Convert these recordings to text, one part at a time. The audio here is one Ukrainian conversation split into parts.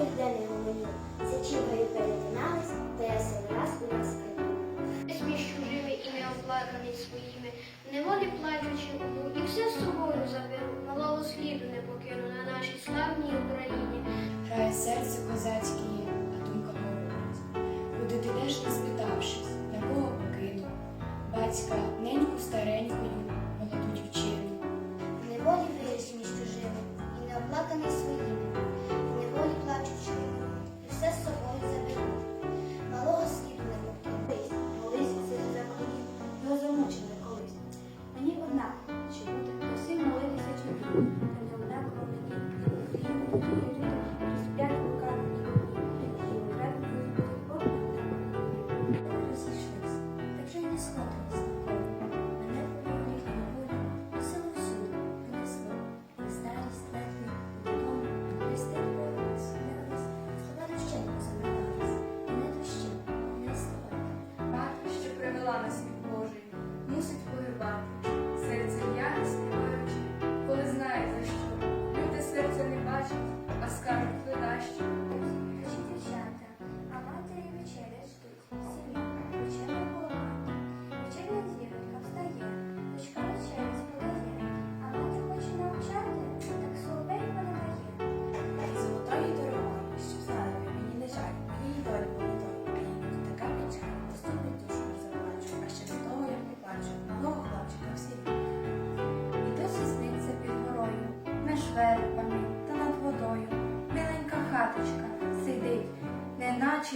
ніде не гомонів, зачіпаю перетинались, та я сей раз у нас. Весь чужими і неоплаканий своїми, неволі плачучи уму, і все з собою заберу, малого сліду не покину на нашій славній Україні. Грає серце козацьке, а думка говорить. Куди ти йдеш, не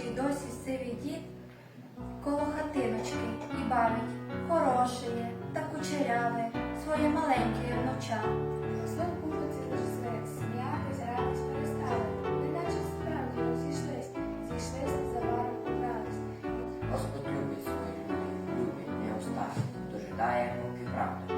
й досі сивий дід коло хатиночки і бавить хороше та кучеряве своє маленьке внуча. Знов кухоці сміятись, радість перестали, неначе справді зійшлись забаром побрались. Господь любить свою людину, любить неустасно, дожидає, поки правда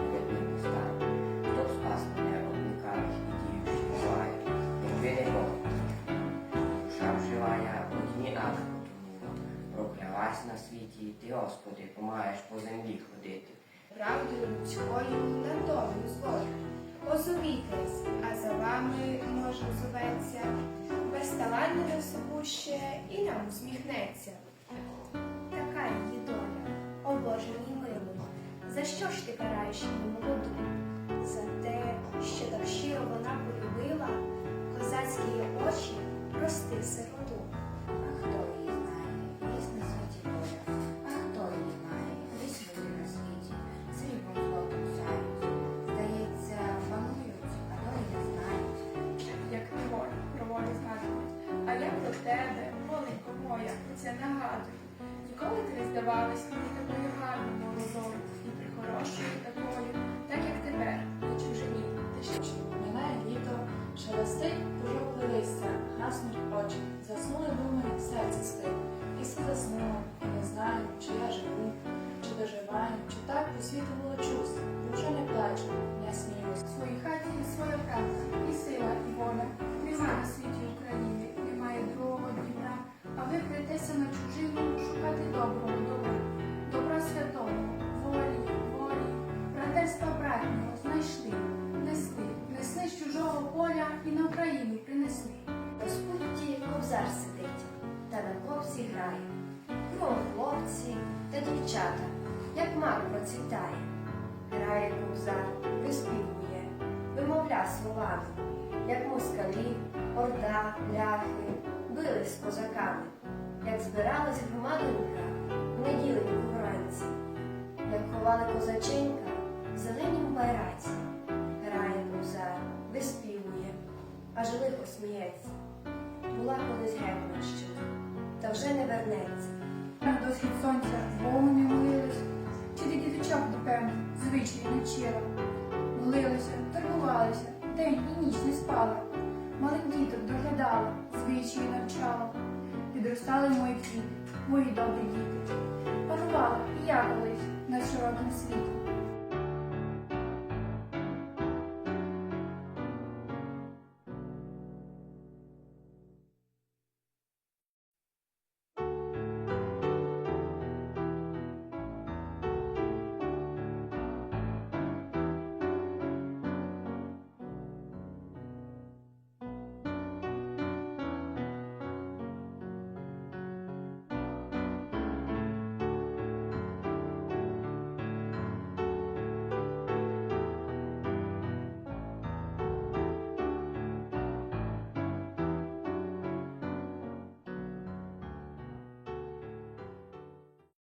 Проклялась на світі, йти, ти, Господи, помагаєш по землі ходити. Правдою людською на долю згодом. Озовітесь, а за вами, може, зоветься, безталанне всепуще і нам усміхнеться. Така її доля, о Боже мій милий, за що ж ти караєш нагадую. Ніколи ти не здавалась мені такою гарною молодою і прихорошою такою, так як тепер, на чужині. Ти ще Минає літо, шелестить пожовкли листя, гаснуть очі, заснули думи, серце спить. І все заснула, і не знаю, чи я живу, чи доживаю, чи так по світу волочусь, дівчата, як мак процвітає. Грає кобзар, виспівує, вимовля словами, як москалі, орда, ляхи, били з козаками, як збирались громади рука в неділеньку вранці, як ховали козаченька в зеленім байраці. Грає кобзар, виспівує, аж лихо сміється. Була колись Гетьманщина, та вже не вернеться. До схід сонця доглядала, навчала. Підростали мої квіти, мої добрі діти. Панувала і я колись на широким світом.